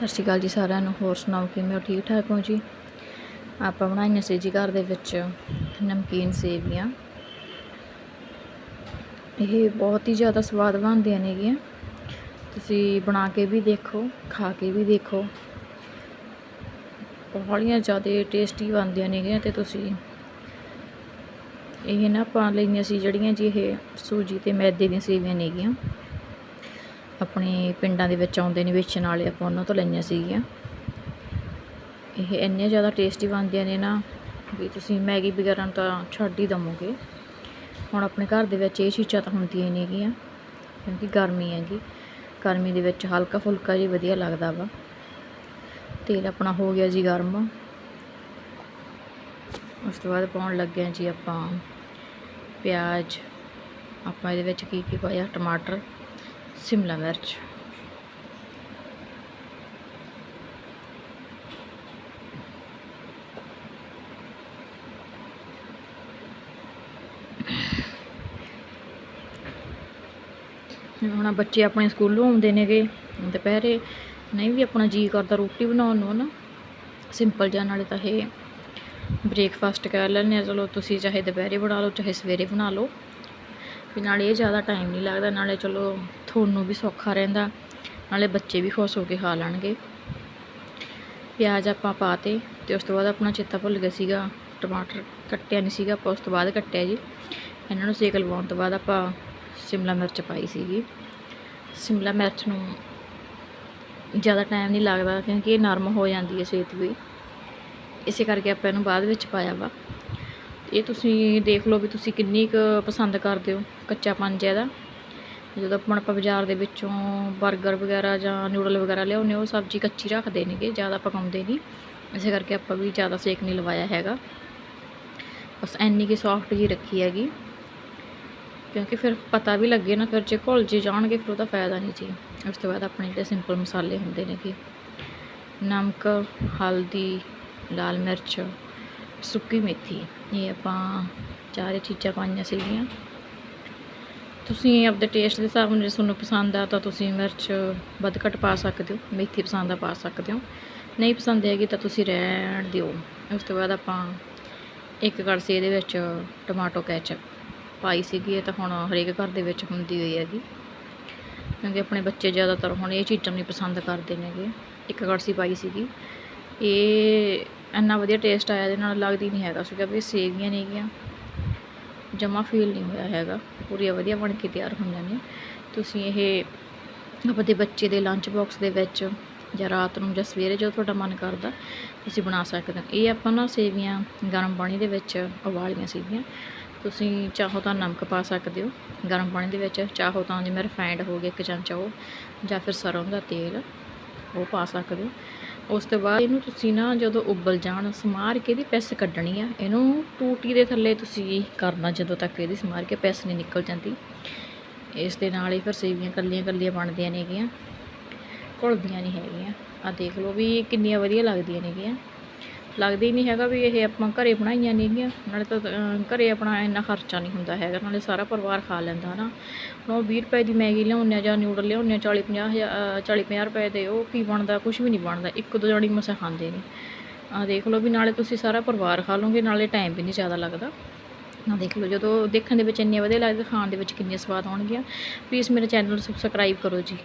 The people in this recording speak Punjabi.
ਸਤਿ ਸ਼੍ਰੀ ਅਕਾਲ ਜੀ ਸਾਰਿਆਂ ਨੂੰ। ਹੋਰ ਸੁਣਾਓ, ਕਿਵੇਂ ਹੋ? ਠੀਕ ਠਾਕ ਹੋ ਜੀ? ਆਪਾਂ ਬਣਾਈਆਂ ਸੀ ਜੀ ਘਰ ਦੇ ਵਿੱਚ ਨਮਕੀਨ ਸੇਵੀਆਂ। ਇਹ ਬਹੁਤ ਹੀ ਜ਼ਿਆਦਾ ਸਵਾਦ ਬਣਦੀਆਂ ਨੇਗੀਆਂ ਤੁਸੀਂ ਬਣਾ ਕੇ ਵੀ ਦੇਖੋ, ਖਾ ਕੇ ਵੀ ਦੇਖੋ। ਬੜੀਆਂ ਜ਼ਿਆਦਾ ਟੇਸਟੀ ਬਣਦੀਆਂ ਨੇਗੀਆਂ ਤੇ ਤੁਸੀਂ ਇਹ ਨਾ ਆਪਾਂ ਲਈਆਂ ਸੀ ਜਿਹੜੀਆਂ ਜੀ ਇਹ ਸੂਜੀ ਤੇ ਮੈਦੇ ਦੀਆਂ ਸੇਵੀਆਂ ਨੇਗੀਆਂ ਆਪਣੇ ਪਿੰਡਾਂ ਦੇ ਵਿੱਚ ਆਉਂਦੇ ਨੇ, ਵੇਚਣ ਵਾਲੇ ਆਪਾਂ ਉਹਨਾਂ ਤੋਂ ਲਈਆਂ ਸੀਗੀਆਂ। ਇਹ ਇੰਨੇ ਜ਼ਿਆਦਾ ਟੇਸਟੀ ਬਣਦੀਆਂ ਨੇ ਨਾ ਵੀ ਤੁਸੀਂ ਮੈਗੀ ਵਗੈਰਾ ਨੂੰ ਤਾਂ ਛੱਡ ਹੀ ਦਵੋਗੇ। ਹੁਣ ਆਪਣੇ ਘਰ ਦੇ ਵਿੱਚ ਇਹ ਚੀਜ਼ਾਂ ਤਾਂ ਹੁੰਦੀਆਂ ਨੇਗੀਆਂ, ਕਿਉਂਕਿ ਗਰਮੀ ਹੈਗੀ। ਗਰਮੀ ਦੇ ਵਿੱਚ ਹਲਕਾ ਫੁਲਕਾ ਜੀ ਵਧੀਆ ਲੱਗਦਾ ਵਾ। ਤੇਲ ਆਪਣਾ ਹੋ ਗਿਆ ਜੀ ਗਰਮ। ਉਸ ਤੋਂ ਬਾਅਦ ਪਾਉਣ ਲੱਗੇ ਹਾਂ ਜੀ ਆਪਾਂ ਪਿਆਜ਼। ਆਪਾਂ ਇਹਦੇ ਵਿੱਚ ਕੀ ਕੀ ਪਾਇਆ? ਟਮਾਟਰ। ਸ਼ਿਮਲਾ ਮਿਰਚ ਹੁਣ ਬੱਚੇ ਆਪਣੇ ਸਕੂਲੋਂ ਆਉਂਦੇ ਨੇਗੇ, ਦੁਪਹਿਰੇ, ਨਹੀਂ ਵੀ ਆਪਣਾ ਜੀ ਕਰਦਾ ਰੋਟੀ ਬਣਾਉਣ ਨੂੰ ਨਾ ਸਿੰਪਲ ਜਿਹਾ ਨਾਲੇ ਤਾਂ ਇਹ ਬ੍ਰੇਕਫਾਸਟ ਕਰ ਲੈਂਦੇ ਆ, ਚਲੋ ਤੁਸੀਂ ਚਾਹੇ ਦੁਪਹਿਰੇ ਬਣਾ ਲਓ, ਚਾਹੇ ਸਵੇਰੇ ਬਣਾ ਲਓ। ਵੀ ਨਾਲੇ ਇਹ ਜ਼ਿਆਦਾ ਟਾਈਮ ਨਹੀਂ ਲੱਗਦਾ, ਨਾਲੇ ਚਲੋ ਤੁਹਾਨੂੰ ਵੀ ਸੌਖਾ ਰਹਿੰਦਾ, ਨਾਲੇ ਬੱਚੇ ਵੀ ਖੁਸ਼ ਹੋ ਕੇ ਖਾ ਲੈਣਗੇ। ਪਿਆਜ਼ ਆਪਾਂ ਪਾਤੇ ਤੇ ਉਸ ਤੋਂ ਬਾਅਦ ਆਪਣਾ ਚੇਤਾ ਭੁੱਲ ਗਿਆ ਸੀਗਾ, ਟਮਾਟਰ ਕੱਟਿਆ ਨਹੀਂ ਸੀਗਾ, ਆਪਾਂ ਉਸ ਤੋਂ ਬਾਅਦ ਕੱਟਿਆ ਜੀ। ਇਹਨਾਂ ਨੂੰ ਸੇਕ ਲਵਾਉਣ ਤੋਂ ਬਾਅਦ ਆਪਾਂ ਸ਼ਿਮਲਾ ਮਿਰਚ ਪਾਈ ਸੀਗੀ। ਸ਼ਿਮਲਾ ਮਿਰਚ ਨੂੰ ਜ਼ਿਆਦਾ ਟਾਈਮ ਨਹੀਂ ਲੱਗਦਾ, ਕਿਉਂਕਿ ਇਹ ਨਰਮ ਹੋ ਜਾਂਦੀ ਹੈ ਛੇਤੀ ਵੀ। ਇਸੇ ਕਰਕੇ ਆਪਾਂ ਇਹਨੂੰ ਬਾਅਦ ਵਿੱਚ ਪਾਇਆ ਵਾ। ਇਹ ਤੁਸੀਂ ਦੇਖ ਲਓ ਵੀ ਤੁਸੀਂ ਕਿੰਨੀ ਕੁ ਪਸੰਦ ਕਰਦੇ ਹੋ, ਕੱਚਾ ਪੰਜ ਇਹਦਾ। ਜਦੋਂ ਆਪਾਂ ਆਪਾਂ ਬਾਜ਼ਾਰ ਦੇ ਵਿੱਚੋਂ 버ਗਰ ਵਗੈਰਾ ਜਾਂ ਨਿਊਡਲ ਵਗੈਰਾ ਲਿਆਉਂਦੇ ਉਹ ਸਬਜ਼ੀ ਕੱਚੀ ਰੱਖਦੇ ਨੇਗੇ, ਜ਼ਿਆਦਾ ਪਕਾਉਂਦੇ ਨਹੀਂ। ਇਸੇ ਕਰਕੇ ਆਪਾਂ ਵੀ ਜ਼ਿਆਦਾ ਸੇਕ ਨਹੀਂ ਲਵਾਇਆ ਹੈਗਾ। ਬਸ ਇੰਨੀ ਕਿ ਸੌਫਟ ਜੀ ਰੱਖੀ ਹੈਗੀ। ਕਿਉਂਕਿ ਫਿਰ ਪਤਾ ਵੀ ਲੱਗੇ ਨਾ, ਫਿਰ ਜੇ ਘੁਲ ਜੇ ਜਾਣਗੇ, ਫਿਰ ਉਹਦਾ ਫਾਇਦਾ ਨਹੀਂ ਜੀ। ਉਸ ਤੋਂ ਬਾਅਦ ਆਪਣੇ ਜਿਹੜੇ ਸਿੰਪਲ ਮਸਾਲੇ ਹੁੰਦੇ ਨੇਗੇ। ਨਮਕ, ਹਲਦੀ, ਲਾਲ ਮਿਰਚ, ਸੁੱਕੀ ਮੇਥੀ। ਇਹ ਆਪਾਂ ਚਾਰੇ ਚੀਜ਼ਾਂ ਪਾਈਆਂ ਸੀਗੀਆਂ। ਤੁਸੀਂ ਆਪਦੇ ਟੇਸਟ ਦੇ ਹਿਸਾਬ ਨਾਲ ਜੇ ਤੁਹਾਨੂੰ ਪਸੰਦ ਆ ਤਾਂ ਤੁਸੀਂ ਮਿਰਚ ਵੱਧ ਘੱਟ ਪਾ ਸਕਦੇ ਹੋ, ਮੇਥੀ ਪਸੰਦ ਆ ਪਾ ਸਕਦੇ ਹੋ। ਨਹੀਂ ਪਸੰਦ ਹੈਗੀ ਤਾਂ ਤੁਸੀਂ ਰਹਿਣ ਦਿਓ। ਉਸ ਤੋਂ ਬਾਅਦ ਆਪਾਂ ਇੱਕ ਕੜਸੀ ਇਹਦੇ ਵਿੱਚ ਟਮਾਟੋ ਕੈਚਅਪ ਪਾਈ ਸੀਗੀ, ਇਹ ਤਾਂ ਹੁਣ ਹਰੇਕ ਘਰ ਦੇ ਵਿੱਚ ਹੁੰਦੀ ਹੋਈ ਹੈਗੀ। ਕਿਉਂਕਿ ਆਪਣੇ ਬੱਚੇ ਜ਼ਿਆਦਾਤਰ ਹੁਣ ਇਹ ਚੀਜ਼ਾਂ ਨਹੀਂ ਪਸੰਦ ਕਰਦੇ ਨੇਗੇ। ਇੱਕ ਕੜਸੀ ਪਾਈ ਸੀਗੀ। ਇਹ ਇੰਨਾ ਵਧੀਆ ਟੇਸਟ ਆਇਆ, ਇਹਦੇ ਨਾਲ ਲੱਗਦੀ ਨਹੀਂ ਹੈਗਾ ਸੀਗਾ ਵੀ ਸੇਵੀਆਂ ਨੇਗੀਆਂ। ਜਮਾ ਫੀਲ ਨਹੀਂ ਹੋਇਆ ਹੈਗਾ। ਪੂਰੀਆਂ ਵਧੀਆ ਬਣ ਕੇ ਤਿਆਰ ਹੋਈਆਂ ਨੇ। ਤੁਸੀਂ ਇਹ ਆਪਣੇ ਬੱਚੇ ਦੇ ਲੰਚ ਬਾਕਸ ਦੇ ਵਿੱਚ ਜਾਂ ਰਾਤ ਨੂੰ ਜਾਂ ਸਵੇਰੇ ਜਦੋਂ ਤੁਹਾਡਾ ਮਨ ਕਰਦਾ, ਤੁਸੀਂ ਬਣਾ ਸਕਦੇ ਹੋ। ਇਹ ਆਪਾਂ ਨਾ ਸੇਵੀਆਂ ਗਰਮ ਪਾਣੀ ਦੇ ਵਿੱਚ ਉਬਾਲੀਆਂ ਸੀਗੀਆਂ। ਤੁਸੀਂ ਚਾਹੋ ਤਾਂ ਨਮਕ ਪਾ ਸਕਦੇ ਹੋ। ਗਰਮ ਪਾਣੀ ਦੇ ਵਿੱਚ ਚਾਹੋ ਤਾਂ ਜਿਵੇਂ ਰਿਫਾਈਂਡ ਹੋ ਗਿਆ ਇੱਕ ਚਮਚਾ ਉਹ, ਜਾਂ ਫਿਰ ਸਰੋਂ ਦਾ ਤੇਲ, ਉਹ ਪਾ ਸਕਦੇ ਹੋ। ਉਸ ਤੋਂ ਬਾਅਦ ਇਹਨੂੰ ਤੁਸੀਂ ਨਾ ਜਦੋਂ ਉਬਲ ਜਾਣ, ਸਮਾਰ ਕੇ ਇਹਦੀ ਪਿਸ ਕੱਢਣੀ ਆ। ਇਹਨੂੰ ਟੂਟੀ ਦੇ ਥੱਲੇ ਤੁਸੀਂ ਕਰਨਾ ਜਦੋਂ ਤੱਕ ਇਹਦੀ ਸਮਾਰ ਕੇ ਪਿਸ ਨਹੀਂ ਨਿਕਲ ਜਾਂਦੀ। ਇਸ ਦੇ ਨਾਲ ਹੀ ਫਿਰ ਸੇਵੀਆਂ ਕੱਲੀਆਂ ਕੱਲੀਆਂ ਬਣਦੀਆਂ ਨੇਗੀਆਂ। ਘੁਲਦੀਆਂ ਨਹੀਂ ਹੈਗੀਆਂ। ਆ ਦੇਖ ਲਓ ਵੀ ਕਿੰਨੀਆਂ ਵਧੀਆ ਲੱਗਦੀਆਂ ਨੇਗੀਆਂ। ਲੱਗਦਾ ਹੀ ਨਹੀਂ ਹੈਗਾ ਵੀ ਇਹ ਆਪਾਂ ਘਰੇ ਬਣਾਈਆਂ ਨੇਗੀਆਂ ਨਾਲੇ ਤਾਂ ਅਹ, ਘਰੇ ਆਪਣਾ ਇੰਨਾ ਖਰਚਾ ਨਹੀਂ ਹੁੰਦਾ ਹੈਗਾ। ਨਾਲੇ ਸਾਰਾ ਪਰਿਵਾਰ ਖਾ ਲੈਂਦਾ ਨਾ ਹੁਣ ਉਹ 20 ਰੁਪਏ ਦੀ ਮੈਗੀ ਲਿਆਉਂਦੇ ਆ ਜਾਂ ਨਿਊਡਲ ਲਿਆਉਂਦੇ ਆ 40 50 ਹਜ਼ਾਰ 40 50 ਰੁਪਏ ਦੇ ਉਹ ਕੀ ਬਣਦਾ? ਕੁਝ ਵੀ ਨਹੀਂ ਬਣਦਾ। ਇੱਕ ਦੋ ਜਣੀ ਮਸਾ ਖਾਂਦੇ ਨੇ। ਆ ਦੇਖ ਲਓ ਵੀ ਨਾਲੇ ਤੁਸੀਂ ਸਾਰਾ ਪਰਿਵਾਰ ਖਾ ਲਓਗੇ ਨਾਲੇ ਟਾਈਮ ਵੀ ਨਹੀਂ ਜ਼ਿਆਦਾ ਲੱਗਦਾ। ਆ ਦੇਖ ਲਓ ਜਦੋਂ ਦੇਖਣ ਦੇ ਵਿੱਚ ਇੰਨੀਆਂ ਵਧੀਆ ਲੱਗਦਾ ਖਾਣ ਦੇ ਵਿੱਚ ਕਿੰਨੀਆਂ ਸਵਾਦ ਆਉਣਗੀਆਂ। ਪਲੀਜ਼ ਮੇਰੇ ਚੈਨਲ ਸਬਸਕ੍ਰਾਈਬ ਕਰੋ ਜੀ।